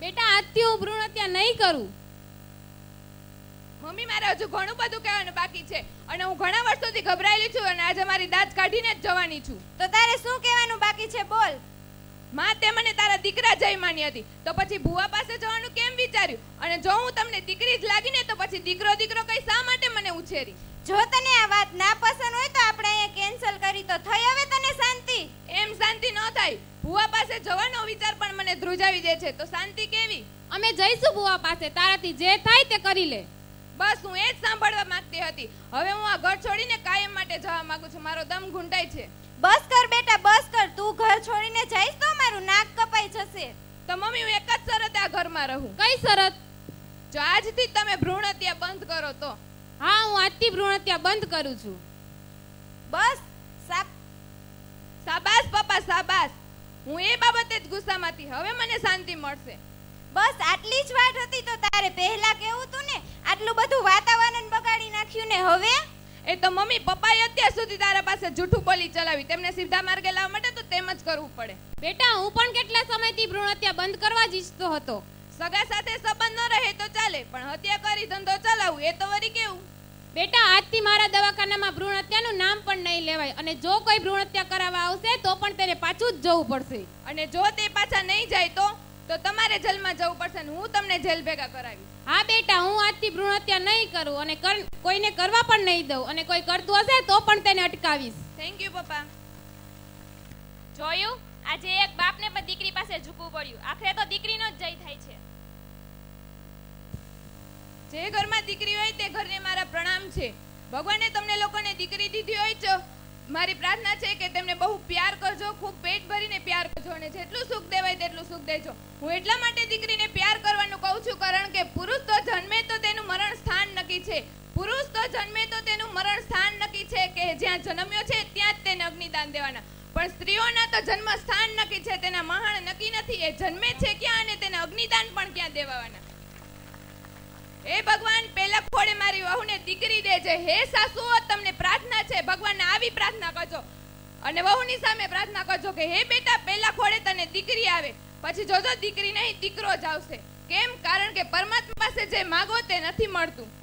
બેટા આજથી હું ભ્રૂણ હત્યા નહીં કરું. મમ્મી મારે હજુ ઘણું બધું કહેવાનું બાકી છે. અને હું ઘણા વર્ષોથી ગભરાયેલી છું અને આજે મારી દાંત કાઢીને જ જવાની છું. તો તારે શું કહેવાનું બાકી છે બોલ. માં તે મને તારા દીકરા જય માની હતી. તો પછી ભુવા પાસે જવાનું કેમ વિચાર્યું? અને જો હું તમને દીકરી જ લાગીને તો પછી દીકરો દીકરો કઈ શા માટે મને ઉછેરી? જો તને આ વાત ના પસંદ હોય તો આપણે અહીંયા કેન્સલ કરી તો થઈ હવે તને શાંતિ? એમ શાંતિ ન થાય. ભુવા પાસે જવાનો વિચાર પણ મને ધ્રુજાવી દે છે. તો શાંતિ કેવી? અમે જઈશું ભુવા પાસે. તારાથી જે થાય તે કરી લે. બસ હું એ જ સાંભળવા માંગતી હતી. હવે હું આ ઘર છોડીને કાયમ માટે જવા માંગુ છું. મારો દમ ઘૂંટાય છે. બસ કર બેટા બસ કર. તું ઘર છોડીને જઈશ તો મારું નાક કપાઈ જશે. તો મમ્મી હું એક જ શરત આ ઘરમાં રહું. કઈ શરત? જો આજથી તમે ભ્રૂણ હત્યા બંધ કરો તો. હા હું આજથી ભ્રૂણ હત્યા બંધ કરું છું. બસ સાબાસ પપ્પા સાબાસ હું એ બાબતે જ ગુસ્સામાંથી હવે મને શાંતિ મળશે. બસ આટલી જ વાત હતી તો તારે પહેલા કેવું તું ને? આટલું બધું વાતાવરણ બગાડી નાખ્યું ને હવે? એ તો મમ્મી પપ્પાએ અત્યાર સુધી તારા પાસે જૂઠું બોલી ચલાવી. તેમને સીધા માર્ગે લાવવા માટે તો તેમ જ કરવું પડે. બેટા હું પણ કેટલા સમયથી ભ્રૂણ હત્યા બંધ કરવા જ ઈચ્છતો હતો. સગા સાથે સંબંધ ન રહે તો ચાલે પણ હત્યા કરી ધંધો ચલાવવું એ તો વરી કેવું? બેટા આજથી મારા દવાખાનામાં ભ્રૂણ હત્યાનું નામ પણ નહીં લેવાય અને જો કોઈ ભ્રૂણ હત્યા કરાવવા આવશે તો પણ તેને પાછું જ જવું પડશે. અને જો તે પાછા નહીં જાય તો તો તમારે જેલમાં જવું પડશે ને હું તમને જેલ ભેગા કરાવીશ. હા બેટા હું આજથી ભ્રૂણ હત્યા નહીં કરું અને કોઈને કરવા પણ નહીં દઉં અને કોઈ કરતું હશે તો પણ તેને અટકાવીશ. થેન્ક યુ પપ્પા. જોયું? આજે એક બાપને પણ દીકરી પાસે ઝૂકવું પડ્યું. આખરે તો દીકરીનો જ જય થાય છે. જે ઘરમાં દીકરી હોય તે ઘરને મારા પ્રણામ છે. ભગવાને તમને લોકોને દીકરી દીધી હોય તો મારી પ્રાર્થના છે કે તેમને બહુ પ્યાર કરજો, ખૂબ પેટ ભરીને પ્યાર કરજો અને જેટલું સુખ દેવાય તેટલું સુખ દેજો. હું એટલા માટે દીકરીને પ્યાર કરવાનું કહું છું કારણ કે પુરુષ તો જન્મે તો તેનું મરણ સ્થાન નક્કી છે. પુરુષ તો જન્મે તો તેનું મરણ સ્થાન નક્કી છે કે જ્યાં જન્મ્યો છે ત્યાં જ તેને અગ્નિદાન દેવાના. પણ સ્ત્રીઓના તો જન્મ સ્થાન નક્કી છે, તેના મહાણ નક્કી નથી. એ જન્મે છે ક્યાં અને તેને અગ્નિદાન પણ ક્યાં દેવાના હે ભગવાન, પેલા ખોડે મારી વહુને દીકરી દેજે હે સાસુઓ, તમને પ્રાર્થના છે. ભગવાનને આવી પ્રાર્થના કરજો. અને વહુની સામે પ્રાર્થના કરજો કે, હે બેટા, પેલા ખોડે તને દીકરી આવે. પછી જોજો, દીકરી નહીં, દીકરો જ આવશે. કેમ? કારણ કે પરમાત્મા પાસે જે માગો તે નથી મળતું.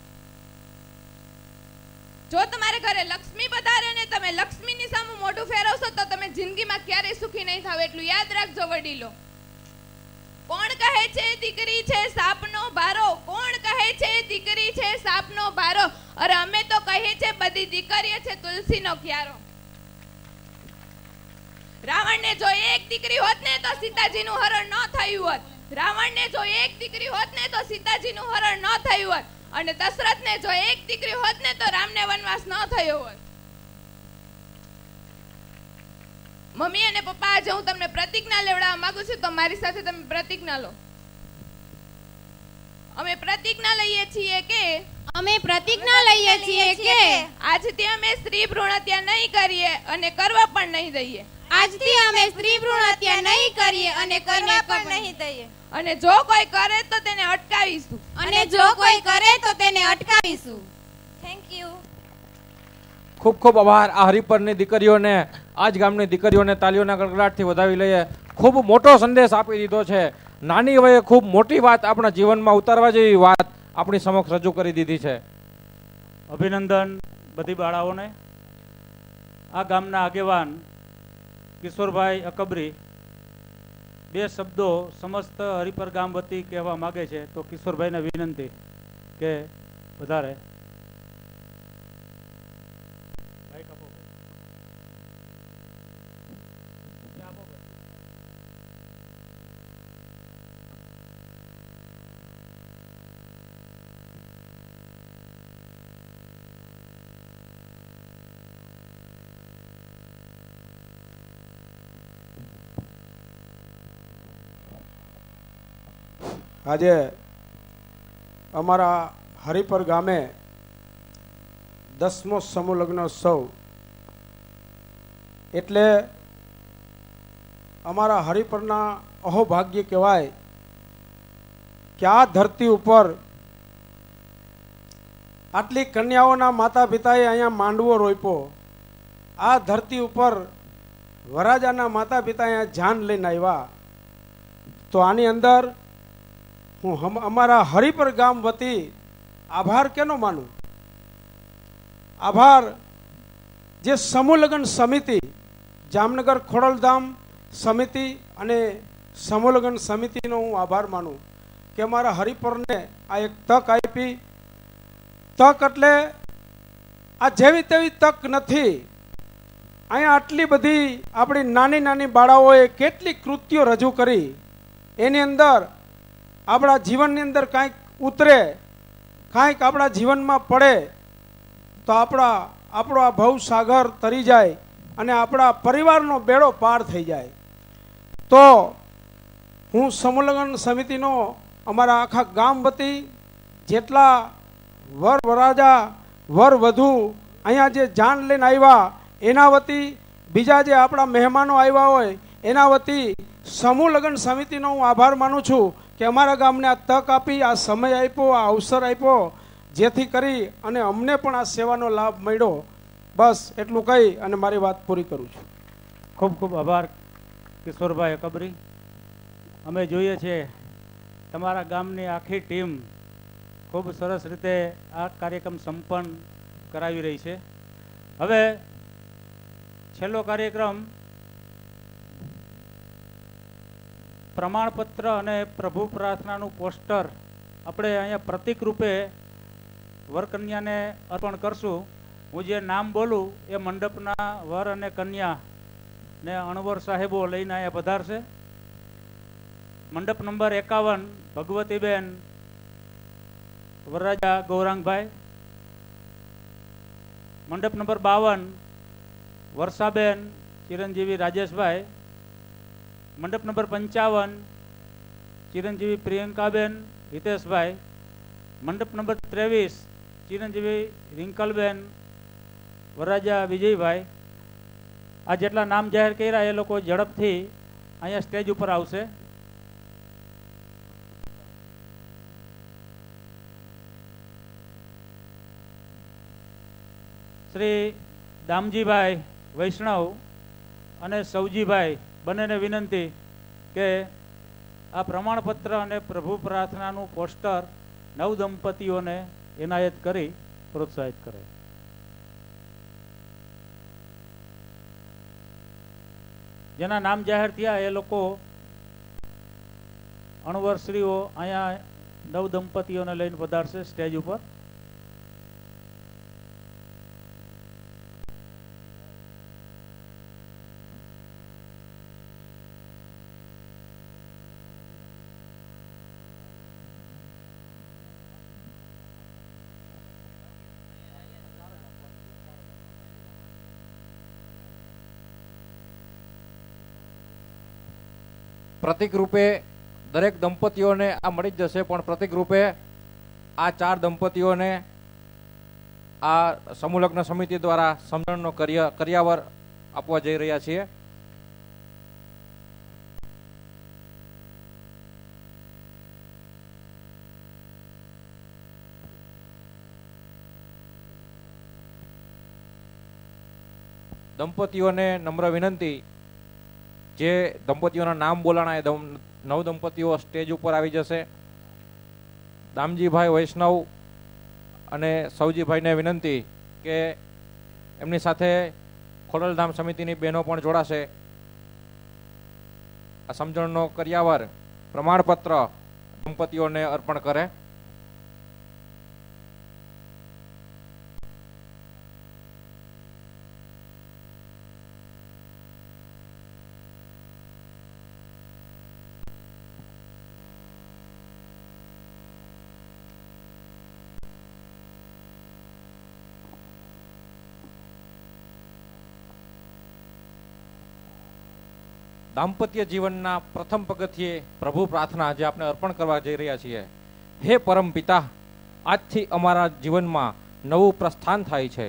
જો તમારે ઘરે લક્ષ્મી પધારે ને તમે લક્ષ્મીની સામે મોઢું ફેરવશો, તો તમે જિંદગીમાં ક્યારેય સુખી નહીં થાવ. એટલું યાદ રાખજો વડીલો. કોણ કહે છે દીકરી છે સાપનો ભારો કોણ કહે છે દીકરી છે સાપનો ભારો અરે અમે તો કહીએ છે બધી દીકરીઓ છે તુલસીનો ક્યારો. રાવણને જો એક દીકરી હોત ને તો સીતાજીનું હરણ ન થયું હોત. રાવણને જો એક દીકરી હોત ને તો સીતાજીનું હરણ ન થયું હોત. અને દશરથને જો એક દીકરી હોત ને તો રામને વનવાસ ન થયો હોત. મમ્મી અને પપ્પા આજે હું તમને પ્રતિજ્ઞા લેવડાવવા માંગુ છું તો મારી સાથે તમે પ્રતિજ્ઞા લો. અમે પ્રતિજ્ઞા લઈએ છીએ કે અમે પ્રતિજ્ઞા લઈએ છીએ કે આજથી અમે સ્ત્રી ભ્રૂણ હત્યા નહીં કરીએ અને કરવા પણ નહીં દઈએ. આજથી અમે સ્ત્રી ભ્રૂણ હત્યા નહીં કરીએ અને કરવા પણ નહીં દઈએ. અને જો કોઈ કરે તો તેને અટકાવીશું. અને જો કોઈ કરે તો તેને અટકાવીશું. થેન્ક યુ ખૂબ ખૂબ આભાર આ હરિપરની દીકરીઓને. આજ ગામની દીકરીઓને તાલીઓના ગણગડાટથી વધાવી લઈએ. ખૂબ મોટો સંદેશ આપી દીધો છે. નાની વયે ખૂબ મોટી વાત આપણા જીવનમાં ઉતારવા જેવી વાત આપણી સમક્ષ રજૂ કરી દીધી છે. અભિનંદન બધી બાળાઓને. આ ગામના આગેવાન કિશોરભાઈ અકબરી બે શબ્દો સમસ્ત હરિપર ગામ વતી કહેવા માગે છે. તો કિશોરભાઈને વિનંતી કે વધારે આજે અમારા હરિપર ગામે દસમો સમૂહ લગ્નોત્સવ એટલે અમારા હરિપરના અહોભાગ્ય કહેવાય કે આ ધરતી ઉપર આટલી કન્યાઓના માતા પિતાએ અહીંયા માંડવો રોપ્યો. આ ધરતી ઉપર વરાજાના માતા પિતા અહીંયા જાન લઈને આવ્યા. તો આની અંદર હું અમારા હરિપર ગામ વતી આભાર કેનો માનું? આભાર જે સમૂહ સમિતિ, જામનગર ખોડલધામ સમિતિ અને સમૂહ સમિતિનો હું આભાર માનું કે અમારા હરિપરને આ એક તક આપી. તક એટલે આ જેવી તેવી તક નથી. અહીંયા આટલી બધી આપણી નાની નાની બાળાઓએ કેટલી કૃત્યો રજૂ કરી. એની અંદર આપણા જીવનની અંદર કાંઈક ઉતરે, કાંઈક આપણા જીવનમાં પડે, તો આપણા, આપણો આ ભવસાગર તરી જાય અને આપણા પરિવારનો બેડો પાર થઈ જાય. તો હું સમલગ્ન સમિતિનો અમારા આખા ગામ વતી જેટલા વર વરાજા, વર વધુ અહીંયા જે જાન લઈને આવ્યા, એના વતી બીજા જે આપણા મહેમાનો આવ્યા હોય, એના વતી સમૂહ લગ્ન સમિતિનો હું આભાર માનું છું. કે અમારા ગામને આ તક આપી, આ સમય આપ્યો, આ અવસર આપ્યો, જેથી કરી અને અમને પણ આ સેવાનો લાભ મળ્યો. બસ એટલું કહી અને મારી વાત પૂરી કરું છું. ખૂબ ખૂબ આભાર, કિશોરભાઈ અકબરી. અમે જોઈએ છીએ તમારા ગામની આખી ટીમ ખૂબ સરસ રીતે આ કાર્યક્રમ સંપન્ન કરાવી રહી છે. હવે છેલ્લો કાર્યક્રમ પ્રમાણપત્ર અને પ્રભુ પ્રાર્થનાનું પોસ્ટર આપણે અહીંયા પ્રતિક રૂપે વરકન્યાને અર્પણ કરશું. હું જે નામ બોલું એ મંડપના વર અને કન્યા ને અણવર સાહેબો લઈને અહીંયા પધારશે. મંડપ નંબર એકાવન, ભગવતીબેન, વરરાજા ગૌરાંગભાઈ. મંડપ નંબર બાવન, વર્ષાબેન, ચિરંજીવી રાજેશભાઈ. મંડપ નંબર પંચાવન, ચિરંજીવી પ્રિયંકાબેન, હિતેશભાઈ. મંડપ નંબર ત્રેવીસ, ચિરંજીવી રિંકલબેન, વરરાજા વિજયભાઈ. આ જેટલા નામ જાહેર કર્યા એ લોકો ઝડપથી અહીંયા સ્ટેજ ઉપર આવશે. શ્રી દામજીભાઈ વૈષ્ણવ અને સૌજીભાઈ બંનેને વિનંતી કે આ પ્રમાણપત્ર અને પ્રભુ પ્રાર્થનાનું પોસ્ટર નવ દંપતીઓને એનાયત કરી પ્રોત્સાહિત કરે. જેના નામ જાહેર થયા, એ લોકો અણવરશ્રીઓ અહીંયા નવ દંપતીઓને લઈને પધારશે સ્ટેજ ઉપર. પ્રતિક રૂપે દરેક દંપતીઓને આ મળી જ જશે, પણ પ્રતિક રૂપે આ ચાર દંપતીઓને આ સમૂહલગ્ન સમિતિ દ્વારા સમજણનો કર્યાવર આપવા જઈ રહ્યા છીએ. દંપતીઓને નમ્ર વિનંતી જે દંપતીઓના નામ બોલાણા એ નવ દંપતીઓ સ્ટેજ ઉપર આવી જશે. દામજીભાઈ વૈષ્ણવ અને સૌજીભાઈને વિનંતી કે એમની સાથે ખોડલધામ સમિતિની બહેનો પણ જોડાશે. આ સમજણનો કર્યાવર પ્રમાણપત્ર દંપતીઓને અર્પણ કરે. દાંપત્ય જીવનના પ્રથમ પગથિયે પ્રભુ પ્રાર્થના જે આપણે અર્પણ કરવા જઈ રહ્યા છીએ. હે પરમ પિતા, આજથી અમારા જીવનમાં નવું પ્રસ્થાન થાય છે.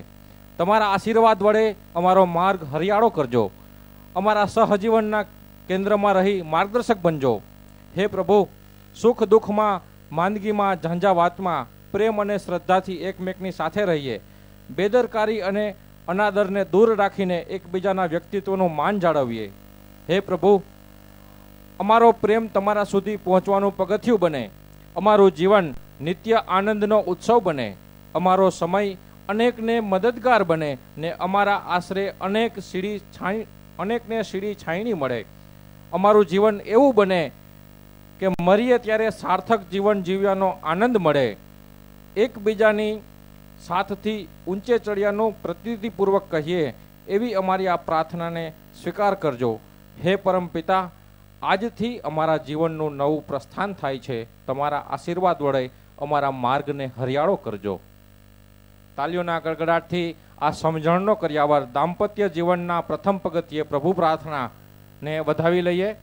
તમારા આશીર્વાદ વડે અમારો માર્ગ હરિયાળો કરજો. અમારા સહજીવનના કેન્દ્રમાં રહી માર્ગદર્શક બનજો. હે પ્રભુ, સુખ દુઃખમાં, માંદગીમાં, ઝંઝાવાતમાં, પ્રેમ અને શ્રદ્ધાથી એકમેકની સાથે રહીએ. બેદરકારી અને અનાદરને દૂર રાખીને એકબીજાના વ્યક્તિત્વનું માન જાળવીએ. હે પ્રભુ, અમારો પ્રેમ તમારા સુધી પહોંચવાનું પગથિયું બને. અમારું જીવન નિત્ય આનંદનો ઉત્સવ બને. અમારો સમય અનેકને મદદગાર બને ને અમારા આશરે અનેક સીડી છાણી અનેકને સીડી છાયણી મળે. અમારું જીવન એવું બને કે મરીએ ત્યારે સાર્થક જીવન જીવવાનો આનંદ મળે. એકબીજાની સાથથી ઊંચે ચડિયાનું પ્રતિનિધિપૂર્વક કહીએ એવી અમારી આ પ્રાર્થનાને સ્વીકાર કરજો. હે પરમ પિતા, આજથી અમારા જીવનનું નવું પ્રસ્થાન થાય છે. તમારા આશીર્વાદ વડે અમારા માર્ગને હરિયાળો કરજો. તાલીઓના ગડગડાટથી આ સમજણનો કર્યાવર દાંપત્ય જીવનના પ્રથમ પગથિયે પ્રભુ પ્રાર્થના ને વધાવી લઈએ.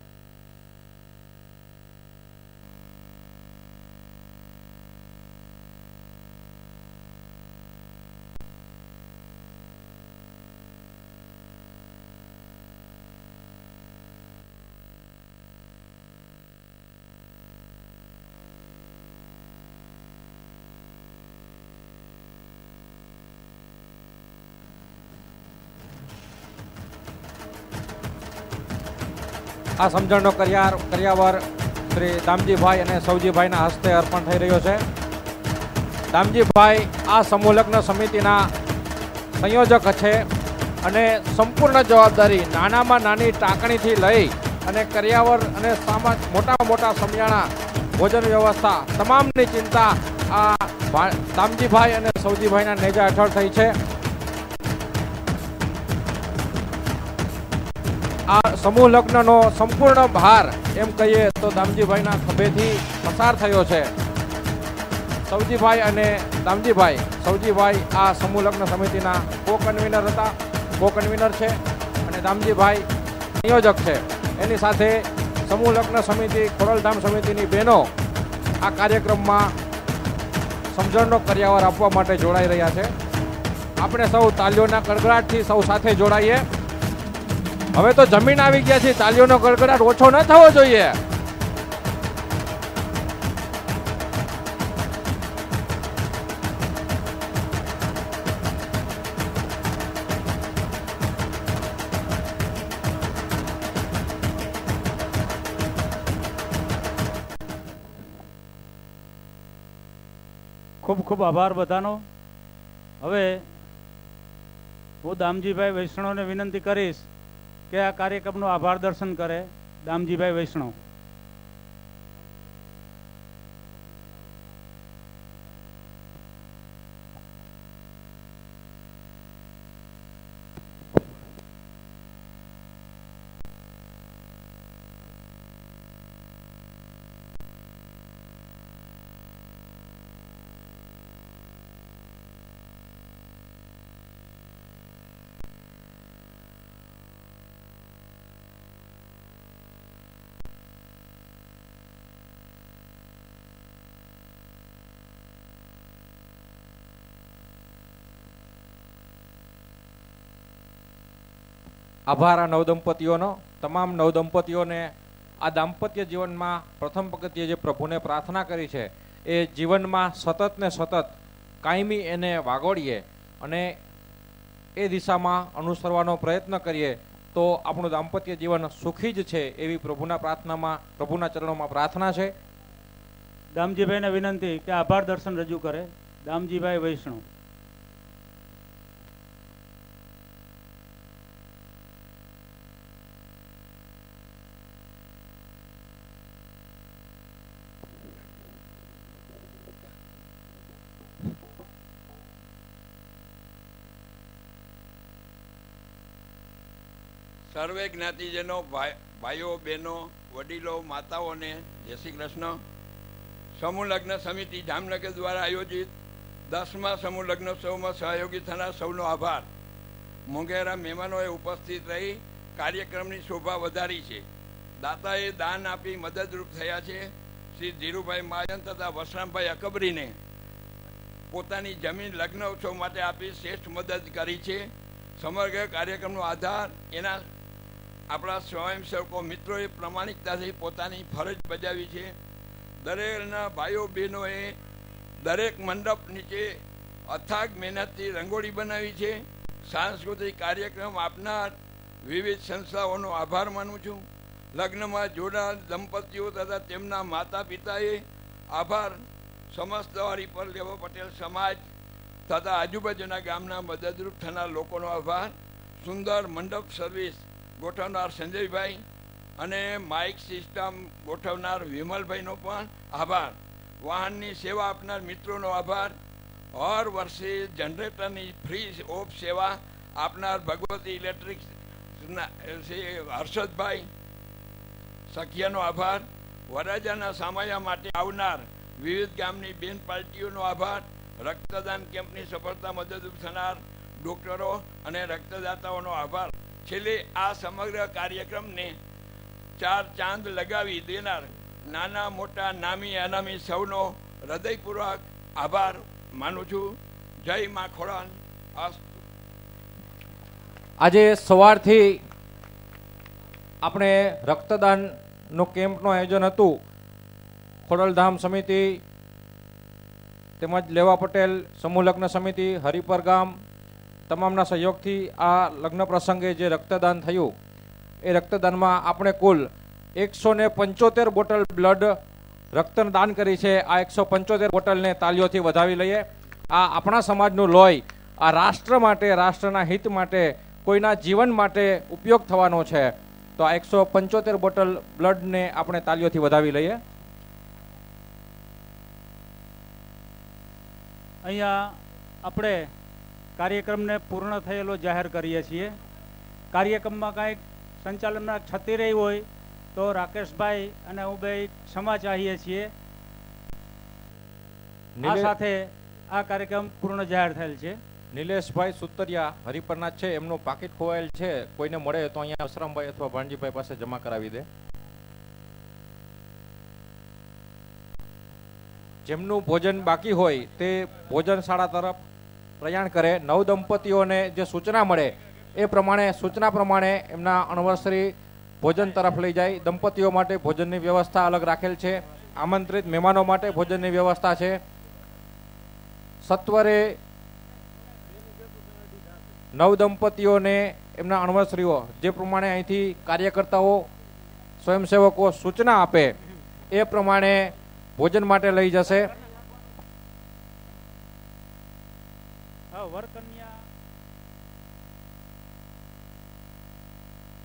આ સમજણનો કર્યાર કર્યાવર શ્રી દામજીભાઈ અને સૌજીભાઈના હસ્તે અર્પણ થઈ રહ્યો છે. દામજીભાઈ આ સમૂહલગ્ન સમિતિના સંયોજક છે અને સંપૂર્ણ જવાબદારી નાનામાં નાની ટાંકણીથી લઈ અને કર્યાવર અને સામાન મોટા મોટા સમિયાણા ભોજન વ્યવસ્થા તમામની ચિંતા આ દામજીભાઈ અને સૌજીભાઈના નેજા હેઠળ થઈ છે. આ સમૂહ લગ્નનો સંપૂર્ણ ભાર એમ કહીએ તો દામજીભાઈના ખભેથી પસાર થયો છે. સૌજીભાઈ અને દામજીભાઈ સૌજીભાઈ આ સમૂહ લગ્ન સમિતિના કો કન્વીનર હતા કો કન્વીનર છે અને દામજીભાઈ સંયોજક છે. એની સાથે સમૂહ લગ્ન સમિતિ ખોરલધામ સમિતિની બહેનો આ કાર્યક્રમમાં સમજણનો કર્યાવર આપવા માટે જોડાઈ રહ્યા છે. આપણે સૌ તાલીઓના કડગડાટથી સૌ સાથે જોડાઈએ. હવે તો જમીન આવી ગયા છે તાલીઓનો ગડગડાટ ઓછો ન થવો જોઈએ. ખૂબ ખૂબ આભાર બધાનો. હવે હું દામજીભાઈ વૈષ્ણવને વિનંતી કરીશ કે આ કાર્યક્રમનું આભાર દર્શન કરે દામજીભાઈ વૈષ્ણવ. આભાર આ નવદંપતિઓનો. તમામ નવદંપતિઓને આ દાંપત્ય જીવનમાં પ્રથમ પગથિયે જે પ્રભુને પ્રાર્થના કરી છે, એ જીવનમાં સતત ને સતત કાયમી એને વાગોળીએ અને એ દિશામાં અનુસરવાનો પ્રયત્ન કરીએ, તો આપણું દાંપત્ય જીવન સુખી જ છે એવી પ્રભુના પ્રાર્થનામાં, પ્રભુના ચરણોમાં પ્રાર્થના છે. દામજીભાઈને વિનંતી કે આભાર દર્શન રજૂ કરે. દામજીભાઈ વૈષ્ણવ. સર્વે જ્ઞાતિજનો, ભાઈ- ભાઈઓ, બહેનો, વડીલો, માતાઓને જય શ્રી કૃષ્ણ. સમૂહ લગ્ન સમિતિ જામનગર દ્વારા આયોજિત દસમા સમૂહ લગ્નોત્સવમાં સહયોગી થનાર સૌનો આભાર. મોંઘેરા મહેમાનોએ ઉપસ્થિત રહી કાર્યક્રમની શોભા વધારી છે. દાતાએ દાન આપી મદદરૂપ થયા છે શ્રી ધીરુભાઈ મહાજન તથા વસરામભાઈ અકબરીને. પોતાની જમીન લગ્ન ઉત્સવ માટે આપી શ્રેષ્ઠ મદદ કરી છે. સમગ્ર કાર્યક્રમનો આધાર એના આપણા સ્વયંસેવકો મિત્રોએ પ્રમાણિકતાથી પોતાની ફરજ બજાવી છે. દરેકના ભાઈઓ બહેનોએ દરેક મંડપ નીચે અથાગ મહેનતથી રંગોળી બનાવી છે. સાંસ્કૃતિક કાર્યક્રમ આપનાર વિવિધ સંસ્થાઓનો આભાર માનું છું. લગ્નમાં જોડાયેલ દંપતીઓ તથા તેમના માતા પિતાએ આભાર સમસ્ત હરિપર લેવો પટેલ સમાજ તથા આજુબાજુના ગામના મદદરૂપ થનાર લોકોનો આભાર. સુંદર મંડપ સર્વિસ ગોઠવનાર સંજયભાઈ અને માઇક સિસ્ટમ ગોઠવનાર વિમલભાઈનો પણ આભાર. વાહનની સેવા આપનાર મિત્રોનો આભાર. હર વર્ષે જનરેટરની ફ્રી ઓફ સેવા આપનાર ભગવતી ઇલેક્ટ્રિક હર્ષદભાઈ સખિયાનો આભાર. વરરાજાના સામાયા માટે આવનાર વિવિધ ગામની બેન પાર્ટીઓનો આભાર. રક્તદાન કેમ્પની સફળતા મદદરૂપ થનાર ડોક્ટરો અને રક્તદાતાઓનો આભાર. છેલ્લે આ સમગ્ર કાર્યક્રમને ચાર ચાંદ લગાવી દેનાર નાના મોટા નામી અનામી સૌનો હૃદયપૂર્વક આભાર માનું છું. જય મા ખોડાલ આજે સવારથી આપણે રક્તદાનનો કેમ્પનું આયોજન હતું. ખોડલધામ સમિતિ તેમજ લેવા પટેલ સમૂહ લગ્ન સમિતિ, હરિપર ગામ તમામના સહયોગથી આ લગ્ન પ્રસંગે જે રક્તદાન થયું, એ રક્તદાનમાં આપણે કુલ એકસો ને પંચોતેર બોટલ બ્લડ રક્તદાન કરી છે. આ એકસો પંચોતેર બોટલને તાલીઓથી વધાવી લઈએ. આ આપણા સમાજનું લોહી, આ રાષ્ટ્ર માટે, રાષ્ટ્રના હિત માટે, કોઈના જીવન માટે ઉપયોગ થવાનો છે. તો આ એકસો પંચોતેર બોટલ બ્લડને આપણે તાલીઓથી વધાવી લઈએ. અહીંયા આપણે કાર્યક્રમને પૂર્ણ થયેલો જાહેર કરીએ છીએ. કાર્યક્રમમાં કાંઈક સંચાલનમાં છતી રહી હોય તો રાકેશભાઈ અને હું બે ક્ષમા ચાહીએ છીએ. આ સાથે આ કાર્યક્રમ પૂર્ણ જાહેર થયેલ છે. નિલેશભાઈ સુતરિયા હરિપરના છે એમનું પાકીટ ખોવાયેલ છે. કોઈને મળે તો અહીંયા અસરામભાઈ અથવા ભાણજીભાઈ પાસે જમા કરાવી દે. જેમનું ભોજન બાકી હોય તે ભોજનશાળા તરફ પ્રયાણ કરે, નવ દંપતીઓને જે સૂચના મળે, એ પ્રમાણે, સૂચના પ્રમાણે એમના અણવસ્ત્રી ભોજન તરફ લઈ જાય. દંપતીઓ માટે ભોજનની વ્યવસ્થા અલગ રાખેલ છે. આમંત્રિત મહેમાનો માટે ભોજનની વ્યવસ્થા છે. સત્વરે નવ દંપતીઓને એમના અણવસ્ત્રીઓ જે પ્રમાણે અહીંથી કાર્યકર્તાઓ, સ્વયંસેવકો સૂચના આપે, એ પ્રમાણે ભોજન માટે લઈ જશે. વરકન્યા